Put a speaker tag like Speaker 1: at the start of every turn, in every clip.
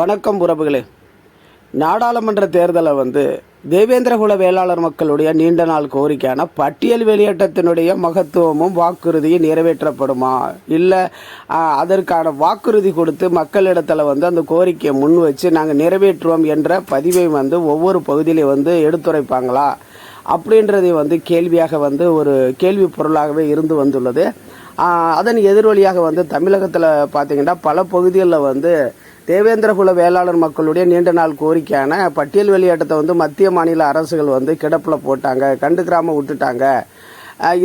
Speaker 1: வணக்கம் உறவுகளே. நாடாளுமன்ற தேர்தலை வந்து தேவேந்திரகுல வேளாளர் மக்களுடைய நீண்ட நாள் கோரிக்கையான பட்டியல் வெளியேற்றத்தினுடைய மகத்துவமும் வாக்குறுதியும் நிறைவேற்றப்படுமா? இல்லை அதற்கான வாக்குறுதி கொடுத்து மக்களிடத்தில் வந்து அந்த கோரிக்கையை முன் வச்சு நாங்கள் நிறைவேற்றுவோம் என்ற பதிவை வந்து ஒவ்வொரு பகுதியிலையும் வந்து எடுத்துரைப்பாங்களா? அப்படின்றதை வந்து கேள்வியாக வந்து ஒரு கேள்வி பொருளாகவே இருந்து வந்துள்ளது. அதன் எதிரொலியாக வந்து தமிழகத்தில் பார்த்தீங்கன்னா பல பகுதிகளில் வந்து தேவேந்திரகுல வேளாளர் மக்களுடைய நீண்ட நாள் கோரிக்கையான பட்டியல் வெளியேற்றத்தை வந்து மத்திய மாநில அரசுகள் வந்து கிடப்பில் போட்டாங்க கண்டுக்கிறாம விட்டுட்டாங்க.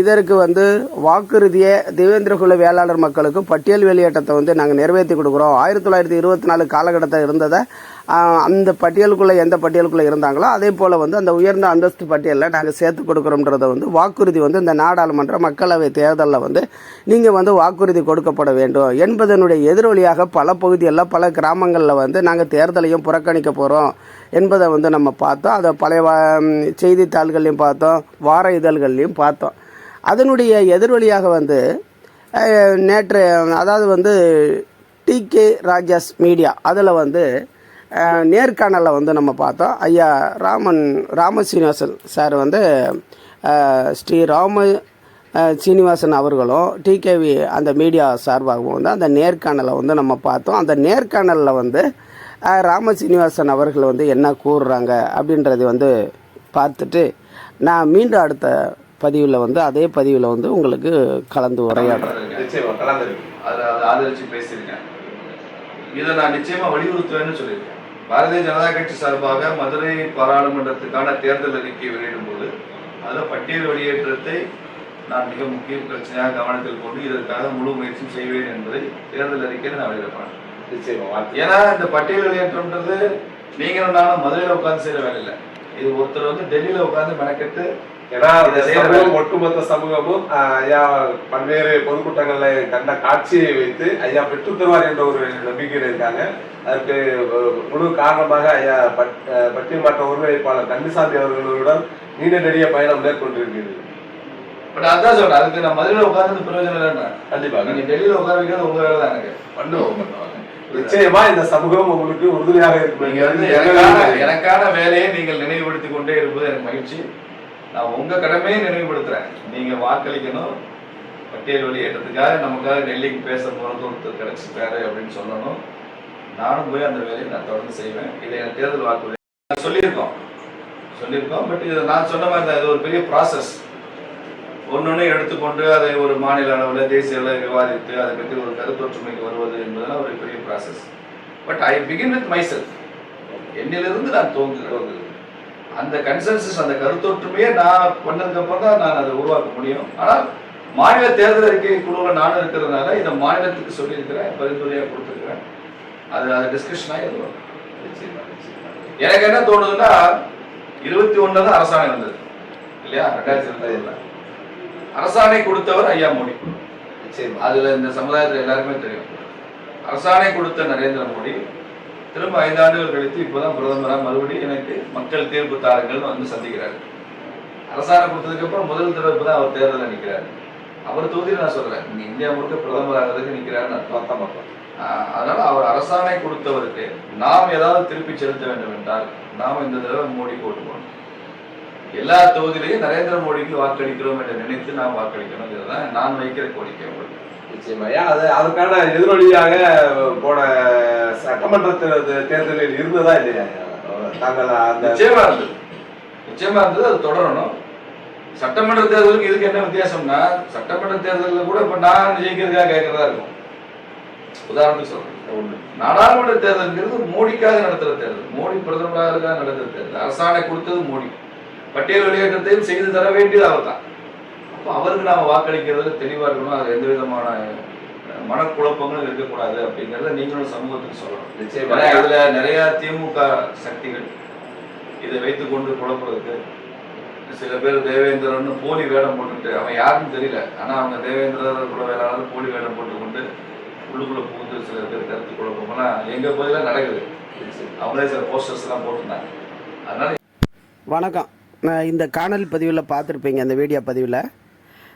Speaker 1: இதற்கு வந்து வாக்குறுதியை தேவேந்திரகுல வேளாளர் மக்களுக்கு பட்டியல் வெளியேற்றத்தை வந்து நாங்கள் நிறைவேற்றி கொடுக்குறோம். ஆயிரத்தி தொள்ளாயிரத்தி இருபத்தி நாலு காலகட்டத்தில் இருந்ததை அந்த பட்டியலுக்குள்ளே எந்த பட்டியலுக்குள்ளே இருந்தாங்களோ அதே போல் வந்து அந்த உயர்ந்த அந்தஸ்து பட்டியலில் நாங்கள் சேர்த்து கொடுக்குறோன்றத வந்து வாக்குறுதி வந்து இந்த நாடாளுமன்ற மக்களவை தேர்தலில் வந்து நீங்கள் வந்து வாக்குறுதி கொடுக்கப்பட வேண்டும். என்பதனுடைய எதிரொலியாக பல பகுதிகளில் பல கிராமங்களில் வந்து நாங்கள் தேர்தலையும் புறக்கணிக்க போகிறோம் என்பதை வந்து நம்ம பார்த்தோம். அதை பழைய வா- செய்தித்தாள்கள்லையும் பார்த்தோம் வார இதழ்கள்லையும் பார்த்தோம். அதனுடைய எதிர்வழியாக வந்து நேற்று அதாவது வந்து டிகே ராஜாஸ் மீடியா அதில் வந்து நேர்காணலில் நேர்காணலை வந்து நம்ம பார்த்தோம். ஐயா ராமன் ராம சீனிவாசன் சார் வந்து ஸ்ரீ ராம சீனிவாசன் அவர்களும் டிகேவி அந்த மீடியா சார்பாகவும் வந்து அந்த நேர்காணலை வந்து நம்ம பார்த்தோம். அந்த நேர்காணலில் வந்து ராம சீனிவாசன் அவர்கள் வந்து என்ன கூறுறாங்க அப்படின்றது வந்து பார்த்துட்டு நான் மீண்டும் அடுத்த பதிவில் வந்து அதே பதிவில் வந்து உங்களுக்கு கலந்து உரையாடுறேன்
Speaker 2: நிச்சயமா கலந்துருக்கு
Speaker 3: அதை அதை ஆதரிச்சு பேசியிருக்கேன் இதை நான் நிச்சயமா வலியுறுத்துவேன்னு சொல்லியிருக்கேன். பாரதிய ஜனதா கட்சி சார்பாக மதுரை பாராளுமன்றத்துக்கான தேர்தல் அறிக்கை வெளியிடும் போது அதில் பட்டியல் வெளியேற்றத்தை நான் மிக முக்கிய பிரச்சனையாக கவனத்தில் கொண்டு இதற்காக முழு முயற்சியும் செய்வேன் என்பதை தேர்தல் அறிக்கையில் நான் வெளியிடப்பேன்
Speaker 2: நிச்சயமா.
Speaker 3: ஏன்னா இந்த பட்டியல் வெளியேற்றம்ன்றது நீங்களும் நானும் மதுரையில் உட்கார்ந்து செய்யற வேலை இல்லை. இது ஒருத்தர் வந்து டெல்லியில உட்கார்ந்து மெனக்கெட்டு
Speaker 2: ஏன்னா இந்த சமூகம் ஒட்டுமொத்த சமூகமும் ஐயா பல்வேறு பொதுக்கூட்டங்கள்ல கண்ட காட்சியை வைத்து ஐயா பெற்றுத் தருவார் என்ற ஒரு நம்பிக்கையில் இருக்காங்க. அதற்கு முழு காரணமாக ஐயா பட்- பட்டியல் மாற்ற ஒருங்கிணைப்பாளர் கந்தசாமி அவர்களுடன் நீண்ட நெடிய பயணம் மேற்கொண்டிருக்கிறது.
Speaker 3: பட் அதான் சொல்றேன் அதுக்கு நான் மதுரையில் உட்கார்ந்து பிரயோஜனம் இல்லைன்னு.
Speaker 2: கண்டிப்பாக
Speaker 3: நீங்க டெல்லியில உட்கார வைக்கிறது உங்க வேலை தான் எனக்கு. பண்ணுவோம் பண்ணுவாங்க
Speaker 2: நிச்சயமா இந்த சமூகம் உங்களுக்கு உறுதுணையாக இருக்கும்.
Speaker 3: எனக்கான வேலையை நீங்கள் நினைவுபடுத்திக் கொண்டே இருப்பது எனக்கு மகிழ்ச்சி. நான் உங்க கடமையை நினைவுபடுத்துறேன். நீங்க வாக்களிக்கணும். பட்டியல் வெளியேற்றத்துக்காக நமக்காக டெல்லிக்கு பேச போறது ஒருத்தர் கிடைச்சிட்டாரு அப்படின்னு சொல்லணும். நானும் போய் அந்த வேலையை நான் தொடர்ந்து செய்வேன். இதை எனக்கு தேர்தல் வாக்குறுதி சொல்லியிருக்கோம். சொல்லியிருக்கோம். பட் இது நான் சொன்ன மாதிரி தான். இது ஒரு பெரிய ப்ராசஸ் ஒன்னொன்னு எடுத்துக்கொண்டு அதை ஒரு மாநில அளவில் தேசிய அளவில் விவாதித்து அதை பற்றி ஒரு கருத்தொற்றுமைக்கு வருவது என்பதெல்லாம் ஒரு பெரிய process but I begin with myself என்னிலிருந்து நான் துவங்குகிறேன். அந்த கன்சென்சஸ் அந்த கருத்தொற்றுமையை நான் பண்ணதுக்கு அப்புறம் தான் நான் அதை உருவாக்க முடியும். ஆனால் மாநில தேர்தல் அறிக்கை குழுவில் நானும் இருக்கிறதுனால இதை மாநிலத்துக்கு சொல்லியிருக்கிறேன் பரிந்துரையாக கொடுத்துருக்கிறேன். அது அது டிஸ்கஷனாக இது எனக்கு என்ன தோணுதுன்னா இருபத்தி ஒன்றில் தான் அரசாணை இருந்தது இல்லையா? ரெண்டாயிரத்தி இருபத்தி அரசாணை கொடுத்தவர் ஐயா மோடி.
Speaker 2: சரி
Speaker 3: அதுல இந்த சமுதாயத்தில் எல்லாருக்குமே தெரியும். அரசாணை கொடுத்த நரேந்திர மோடி திரும்ப ஐந்து ஆண்டுகள் கழித்து இப்போதான் பிரதமராக மறுபடியும் எனக்கு மக்கள் தீர்ப்பு தாருங்கள் வந்து சந்திக்கிறாரு. அரசாங்கம் கொடுத்ததுக்கு அப்புறம் முதல் தடவை இப்பதான் அவர் தேர்தலில் நிற்கிறாரு அவர் தொகுதியில் நான் சொல்றேன் நீங்க இந்தியா முழுக்க பிரதமர் ஆகிறதுக்கு நிற்கிறாரு நான்
Speaker 2: மொத்தம் மொத்தம்
Speaker 3: அதனால அவர் அரசாணை கொடுத்தவருக்கு நாம் ஏதாவது திருப்பி செலுத்த வேண்டும் என்றால் நாம் இந்த தடவை மோடி போட்டு போகணும் எல்லா தொகுதியிலையும் நரேந்திர மோடிக்கு வாக்களிக்கிறோம் என்று நினைத்து நாம் வாக்களிக்கணும். இதுதான் நான் வைக்கிற கோரிக்கை உங்களுக்கு.
Speaker 2: நிச்சயமா. ஏன் அது அதுக்கான எதிரொலியாக போன சட்டமன்ற தேர்தலில் இருந்ததா இல்லையா? தாங்கள் அந்த
Speaker 3: நிச்சயமா இருந்தது. நிச்சயமா இருந்தது அது தொடரணும். சட்டமன்ற தேர்தலுக்கு இதுக்கு என்ன வித்தியாசம்னா சட்டமன்ற தேர்தலில் கூட இப்ப நான் ஜெயிக்கிறதுக்காக கேட்கறதா இருக்கும். உதாரணத்துக்கு சொல்றேன்.
Speaker 2: ஒண்ணு.
Speaker 3: நாடாளுமன்ற தேர்தல்ங்கிறது மோடிக்காக நடத்துற தேர்தல். மோடி பிரதமராக நடத்துற தேர்தல். அரசாணை கொடுத்தது மோடி. பட்டியல் வெளியேற்றத்தையும் செய்து தர வேண்டியது அவர் தான் அவருக்கு நாம வாக்களிக்கிறதுல தெளிவா இருக்கணும். அது எந்த விதமான மனக்குழப்பங்களும் இருக்கக்கூடாது அப்படிங்கறத நீங்களும் சமூகத்துக்கு சொல்லணும். இதுல நிறைய திமுக சக்திகள் இதை வைத்துக்கொண்டு குழப்புறதுக்கு சில பேர் தேவேந்திரன் போலி வேடம் போட்டுட்டு அவன் யாருன்னு தெரியல. ஆனா அவங்க தேவேந்திரர் கூட வேளாளர் போலி வேடம் போட்டுக்கொண்டு உள்ளுக்குள்ள புகுந்து சில பேர் கருத்து குழப்பமெல்லாம் எங்க பகுதியில நடக்குது. அவங்களே சில போஸ்டர்ஸ் எல்லாம் போட்டிருந்தாங்க. அதனால
Speaker 1: வணக்கம். நான் இந்த காணொலி பதிவில் பார்த்துருப்பீங்க இந்த வீடியோ பதிவில்.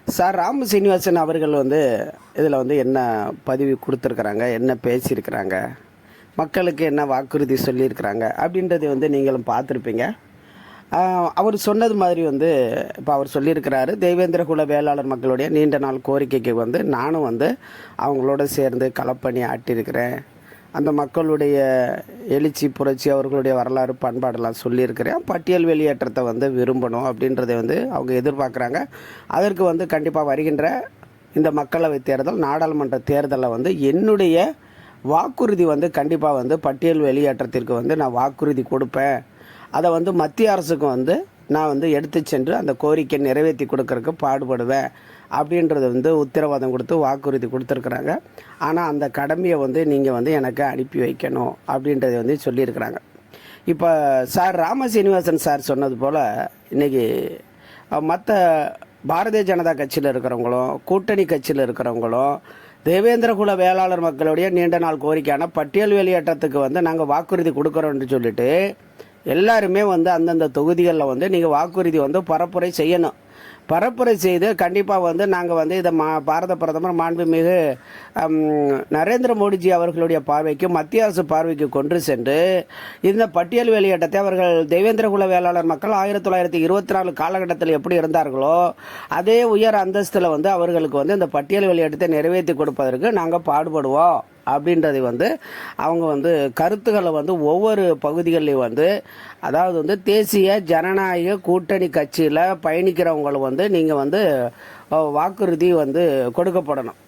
Speaker 1: சார் ராம சீனிவாசன் அவர்கள் வந்து இதில் வந்து என்ன பதிவு கொடுத்துருக்குறாங்க? என்ன பேசியிருக்கிறாங்க? மக்களுக்கு என்ன வாக்குறுதி சொல்லியிருக்கிறாங்க? அப்படின்றத வந்து நீங்களும் பார்த்துருப்பீங்க. அவர் சொன்னது மாதிரி வந்து இப்போ அவர் சொல்லியிருக்கிறாரு. தேவேந்திர குல வேளாளர் மக்களுடைய நீண்ட நாள் கோரிக்கைக்கு வந்து நானும் வந்து அவங்களோட சேர்ந்து களப்பணி ஆட்டியிருக்கிறேன். அந்த மக்களுடைய எழுச்சி புரட்சி அவர்களுடைய வரலாறு பண்பாடெல்லாம் சொல்லியிருக்கிறேன். பட்டியல் வெளியேற்றத்தை வந்து விரும்பணும் அப்படின்றதை வந்து அவங்க எதிர்பார்க்குறாங்க. அதற்கு வந்து கண்டிப்பாக வருகின்ற இந்த மக்களவை தேர்தல் நாடாளுமன்ற தேர்தலில் வந்து என்னுடைய வாக்குறுதி வந்து கண்டிப்பாக வந்து பட்டியல் வெளியேற்றத்திற்கு வந்து நான் வாக்குறுதி கொடுப்பேன். அதை வந்து மத்திய அரசுக்கு வந்து நான் வந்து எடுத்து சென்று அந்த கோரிக்கை நிறைவேற்றி கொடுக்கறதுக்கு பாடுபடுவேன். அப்படின்றத வந்து உத்தரவாதம் கொடுத்து வாக்குறுதி கொடுத்துருக்குறாங்க. ஆனால் அந்த கடமையை வந்து நீங்கள் வந்து எனக்கு அனுப்பி வைக்கணும் அப்படின்றத வந்து சொல்லியிருக்கிறாங்க. இப்போ சார் ராம சீனிவாசன் சார் சொன்னது போல் இன்றைக்கி மற்ற பாரதிய ஜனதா கட்சியில் இருக்கிறவங்களும் கூட்டணி கட்சியில் இருக்கிறவங்களும் தேவேந்திர குல வேளாளர் மக்களுடைய நீண்ட நாள் கோரிக்கையான பட்டியல் வெளியேற்றத்துக்கு வந்து நாங்கள் வாக்குறுதி கொடுக்குறோம்னு சொல்லிட்டு எல்லாருமே வந்து அந்தந்த தொகுதிகளில் வந்து நீங்கள் வாக்குறுதி வந்து பரப்புரை செய்யணும். பரப்புரை செய்து கண்டிப்பாக வந்து நாங்கள் வந்து இதை மா பாரத பிரதமர் மாண்புமிகு நரேந்திர மோடிஜி அவர்களுடைய பார்வைக்கு மத்திய அரசு பார்வைக்கு கொண்டு சென்று இந்த பட்டியல் வெளியேற்றத்தை அவர்கள் தேவேந்திர குல வேளாளர் மக்கள் ஆயிரத்தி தொள்ளாயிரத்தி இருபத்தி நாலு காலகட்டத்தில் எப்படி இருந்தார்களோ அதே உயர் அந்தஸ்தில் வந்து அவர்களுக்கு வந்து இந்த பட்டியல் வெளியேற்றத்தை நிறைவேற்றி கொடுப்பதற்கு நாங்கள் பாடுபடுவோம். அப்படின்றதை வந்து அவங்க வந்து கருத்துக்களை வந்து ஒவ்வொரு பகுதிகளிலும் வந்து அதாவது வந்து தேசிய ஜனநாயக கூட்டணி கட்சியில் பயணிக்கிறவங்களும் வந்து நீங்கள் வந்து வாக்குறுதி வந்து கொடுக்கப்படணும்.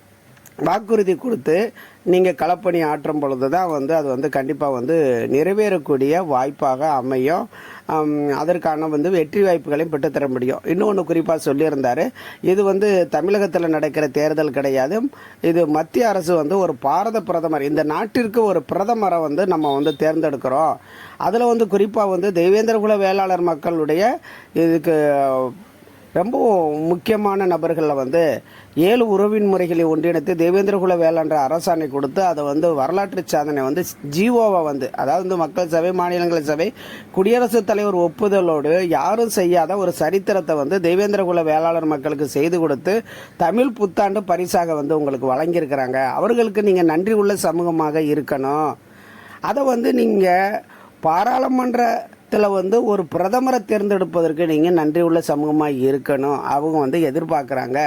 Speaker 1: வாக்குறுதி கொடுத்து நீங்கள் களப்பணி ஆற்றும் பொழுது தான் வந்து அது வந்து கண்டிப்பாக வந்து நிறைவேறக்கூடிய வாய்ப்பாக அமையும். அதற்கான வந்து வெற்றி வாய்ப்புகளையும் பெற்றுத்தர முடியும். இன்னொன்று குறிப்பாக சொல்லியிருந்தார். இது வந்து தமிழகத்தில் நடக்கிற தேர்தல் கிடையாது. இது மத்திய அரசு வந்து ஒரு பாரத பிரதமர் இந்த நாட்டிற்கு ஒரு பிரதமரை வந்து நம்ம வந்து தேர்ந்தெடுக்கிறோம். அதில் வந்து குறிப்பாக வந்து தெய்வேந்திரகுல வேளாளர் மக்களுடைய இதுக்கு ரொம்ப முக்கியமான நபர்களில் வந்து ஏழு உறவின் முறைகளை ஒன்றிணைத்து தேவேந்திரகுல வேளாண்ட அரசாணை கொடுத்து அதை வந்து வரலாற்று சாதனை வந்து ஜீவோவை வந்து அதாவது வந்து மக்கள் சபை மாநிலங்கள சபை குடியரசுத் தலைவர் ஒப்புதலோடு யாரும் செய்யாத ஒரு சரித்திரத்தை வந்து தேவேந்திரகுல வேளாளர் மக்களுக்கு செய்து கொடுத்து தமிழ் புத்தாண்டு பரிசாக வந்து உங்களுக்கு வழங்கியிருக்கிறாங்க. அவர்களுக்கு நீங்கள் நன்றி உள்ள சமூகமாக இருக்கணும். அதை வந்து நீங்கள் பாராளுமன்ற இதில் வந்து ஒரு பிரதமரை தேர்ந்தெடுப்பதற்கு நீங்கள் நன்றி உள்ள சமூகமாக இருக்கணும். அவங்க வந்து எதிர்பார்க்குறாங்க.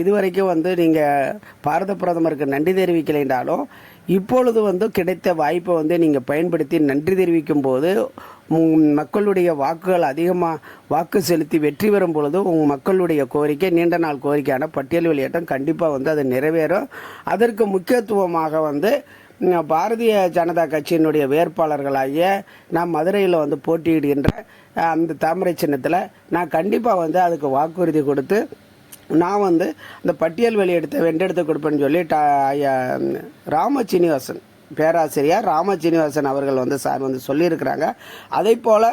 Speaker 1: இதுவரைக்கும் வந்து நீங்கள் பாரத பிரதமருக்கு நன்றி தெரிவிக்கலைன்றாலும் இப்பொழுது வந்து கிடைத்த வாய்ப்பை வந்து நீங்கள் பயன்படுத்தி நன்றி தெரிவிக்கும் போது மக்களுடைய வாக்குகள் அதிகமாக வாக்கு செலுத்தி வெற்றி பெறும் பொழுது உங்கள் மக்களுடைய கோரிக்கை நீண்ட நாள் கோரிக்கையான பட்டியல் வெளியேற்றம் கண்டிப்பாக வந்து அது நிறைவேறும். அதற்கு முக்கியத்துவமாக வந்து பாரதிய ஜனதா கட்சியினுடைய வேட்பாளர்களாகிய நான் மதுரையில் வந்து போட்டியிடுகின்ற அந்த தாமரை சின்னத்தில் நான் கண்டிப்பாக வந்து அதுக்கு வாக்குறுதி கொடுத்து நான் வந்து அந்த பட்டியல் வெளியெடுத்து வெண்டெடுத்து கொடுப்பேன்னு சொல்லி டா ஐயா ராம சீனிவாசன் பேராசிரியர் ராம சீனிவாசன் அவர்கள் வந்து சார் வந்து சொல்லியிருக்கிறாங்க. அதே போல்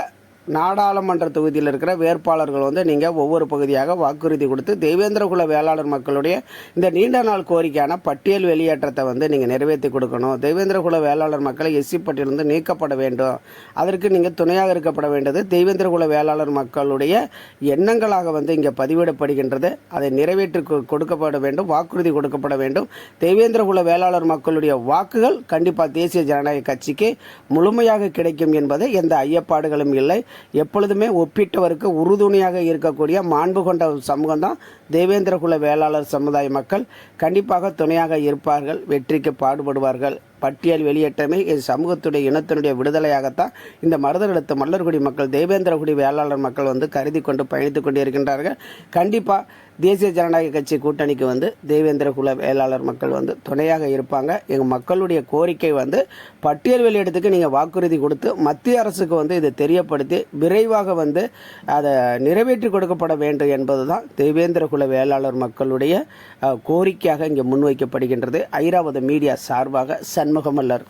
Speaker 1: நாடாளுமன்ற தொகுதியில் இருக்கிற வேட்பாளர்கள் வந்து நீங்கள் ஒவ்வொரு பகுதியாக வாக்குறுதி கொடுத்து தேவேந்திரகுல வேளாளர் மக்களுடைய இந்த நீண்ட நாள் கோரிக்கையான பட்டியல் வெளியேற்றத்தை வந்து நீங்கள் நிறைவேற்றி கொடுக்கணும். தேவேந்திரகுல வேளாளர் மக்களை எஸ்சி பட்டியலிருந்து நீக்கப்பட வேண்டும். அதற்கு நீங்கள் துணையாக இருக்கப்பட வேண்டியது தேவேந்திரகுல வேளாளர் மக்களுடைய எண்ணங்களாக வந்து இங்கே பதிவிடப்படுகின்றது. அதை நிறைவேற்றி கொ- கொடுக்கப்பட வேண்டும் வாக்குறுதி கொடுக்கப்பட வேண்டும். தேவேந்திரகுல வேளாளர் மக்களுடைய வாக்குகள் கண்டிப்பாக தேசிய ஜனநாயக கட்சிக்கு முழுமையாக கிடைக்கும் என்பது எந்த ஐயப்பாடுகளும் இல்லை. எப்பொழுதுமே ஒப்பிட்டவருக்கு உறுதுணையாக இருக்கக்கூடிய மாண்பு கொண்ட சமூகம் தான் தேவேந்திரகுல வேளாளர் சமுதாய மக்கள். கண்டிப்பாக துணையாக இருப்பார்கள் வெற்றிக்கு பாடுபடுவார்கள். பட்டியல் வெளியேற்றமே இது சமூகத்துடைய இனத்தினுடைய விடுதலையாகத்தான் இந்த மருதர் மல்லர்குடி மக்கள் தேவேந்திரகுடி வேளாளர் மக்கள் வந்து கருதி கொண்டு பயணித்துக் கொண்டிருக்கின்றார்கள். கண்டிப்பாக தேசிய ஜனநாயக கட்சி கூட்டணிக்கு வந்து தேவேந்திர குல வேளாளர் மக்கள் வந்து துணையாக இருப்பாங்க. எங்கள் மக்களுடைய கோரிக்கை வந்து பட்டியல் வெளியிடத்துக்கு நீங்கள் வாக்குறுதி கொடுத்து மத்திய அரசுக்கு வந்து இதை தெரியப்படுத்தி விரைவாக வந்து அதை நிறைவேற்றி கொடுக்கப்பட வேண்டும் என்பதுதான் தேவேந்திர குல வேளாளர் மக்களுடைய கோரிக்கையாக இங்கே முன்வைக்கப்படுகின்றது. ஐராவத மீடியா சார்பாக சன் சண்முகமல்லர்